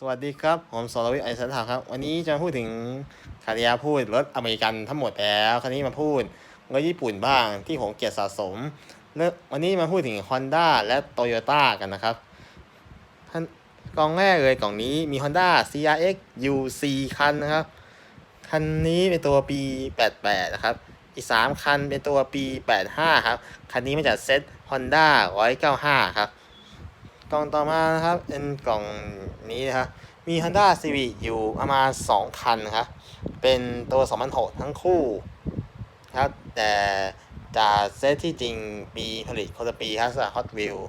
สวัสดีครับ ผมสรวิทย์ไอสันถาครับ วันนี้จะพูดถึงคาริยาพูดรถอเมริกันทั้งหมดแล้วคราวนี้มาพูดรถญี่ปุ่นบ้างที่ผมเกียรติสะสมเริ่มวันนี้มาพูดถึง Honda และ Toyota กันนะครับท่านกล่องแรกเลยกล่องนี้มี Honda CRX U4 คันนะครับ คันนี้เป็นตัวปี 88 นะครับ อีก 3 คันเป็นตัวปี 85 ครับ คันนี้มาจากเซ็ต Honda 195 ครับ กล่องต่อมานะครับเป็นกล่องนี้นะครับมี Honda Civic อยู่ประมาณ 2 คันนะครับเป็นตัว 2006 ทั้งคู่ครับแต่จากเซตที่จริงปีผลิตคนละปีครับสำหรับ Hot Wheels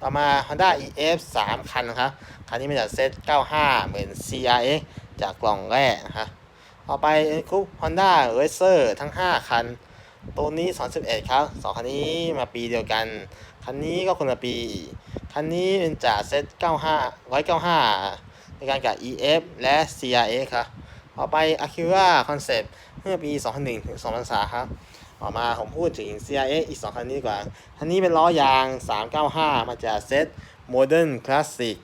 ต่อมา Honda EF 3 คันนะครับคันนี้มาจากเซต 95 เหมือน CRX จากกล่องแรกนะครับต่อไปคุก Honda Racer ทั้ง 5 คัน ตัวนี้21ครับ 2 คันนี้มาปีเดียวกัน คันนี้ก็คนละปี คันนี้เป็นจากเซต95 195 ในการกับ EF และ CRX ครับต่อไป Acura Concept เมื่อปี 2001 ถึง 2003 ครับต่อมาผมพูดถึง CRX อีก 2 คันนี้กว่า คันนี้เป็นล้อยาง 395 มาจากเซต Modern Classic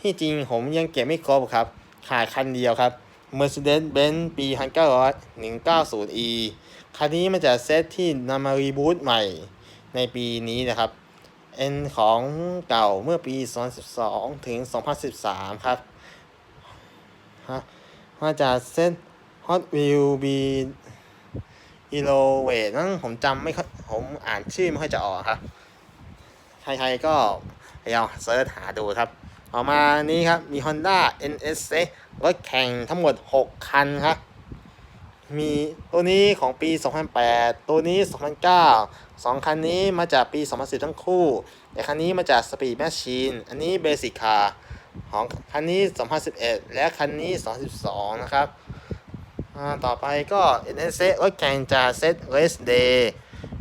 ที่จริงผมยังเก็บไม่ครบครับ ขาดคันเดียวครับ Mercedes-Benz ปี 1990E คันนี้มาจากเซตที่นำมารีบูตใหม่ในปีนี้นะครับ เป็นของเก่าเมื่อปี 2012 ถึง 2013 ครับฮะมาจากเซต Hot Wheel B e l o v a t e นั่นผมจำไม่ค่อยผมอ่านชื่อไม่ค่อยจะออกครับ ใครๆก็พยายามเซิร์ชหาดูครับต่อมานี้ครับ มี Honda NSX รถแข่งทั้งหมด 6 คันครับ มีตัวนี้ของปี 2008 ตัวนี้ 2009 2 คันนี้มาจากปี 2010 ทั้งคู่ แต่คันนี้มาจาก Speed Machine อันนี้ Basic Car ของคันนี้ 2011 และคันนี้ 2012 นะครับ ต่อไปก็ NSX รถแข่งจากเซต Race Day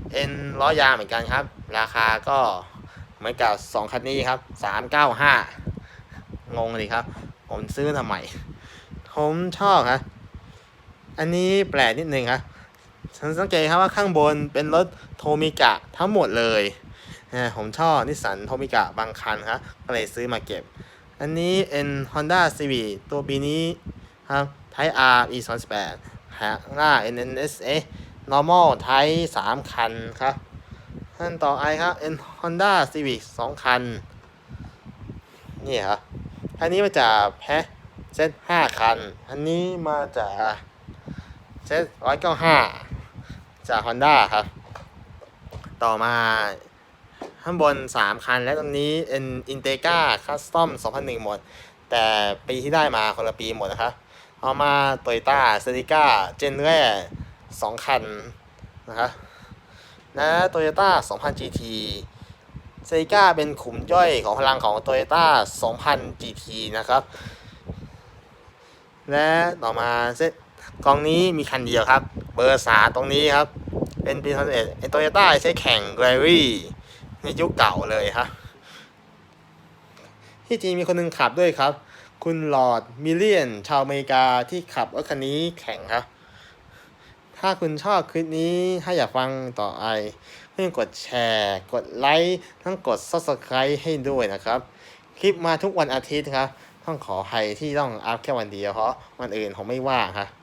เป็นล้อยางเหมือนกันครับ ราคาก็เหมือนกับ 2 คันนี้ครับ 395 งงเลยครับ ผมซื้อทำไม ผมชอบครับ อันนี้แปลกนิดนึงครับฉันสังเกตครับว่าข้างบนเป็นรถโทมิกะทั้งหมดเลยนะผมชอบนิสสันโทมิกะบางคันครับก็เลยซื้อมาเก็บ อันนี้เป็น Honda Civic ตัวปีนี้ครับ Type R E 2 8 Honda NSA Normal Type 3 คันครับขั้นต่อไปครับเป็น Honda Civic 2 คัน นี่ครับอันนี้มาจากแพะเซต5คัน อันนี้มาจาก เซตร้อยเก้าห้าจาก Honda ครับ ต่อมาข้างบน 3 คัน และตรงนี้เป็น Integra Custom 2001 หมด แต่ปีที่ได้มาคนละปีหมดนะครับเอามา Toyota c e l i c a เจนแรก2คันนะครับและ Toyota 2000 GT เซริก้าเป็นขุมย่อยของพลังของ Toyota 2000 GT นะครับ และต่อมาเซต กองนี้มีคันเดียวครับ เบอร์สาตรงนี้ครับ เป็นปี2011ไอโตโยต้าใช้แข่งแกรี่ในยุคเก่าเลยครับที่จริงมีคนหนึงขับด้วยครับ คุณหลอดมิเลียน ชาวอเมริกาที่ขับรถคันนี้แข่งครับ ถ้าคุณชอบคลิปนี้ถ้าอยากฟังต่อไปเพื่อกดแชร์ กดไลค์ทั้งกด subscribe ให้ด้วยนะครับ คลิปมาทุกวันอาทิตย์ครับ ต้องขออภัยที่ต้องอัพแค่วันเดียวเพราะวันอื่นผมไม่ว่างครับ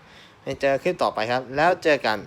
เจอคลิปต่อไปครับ แล้วเจอกัน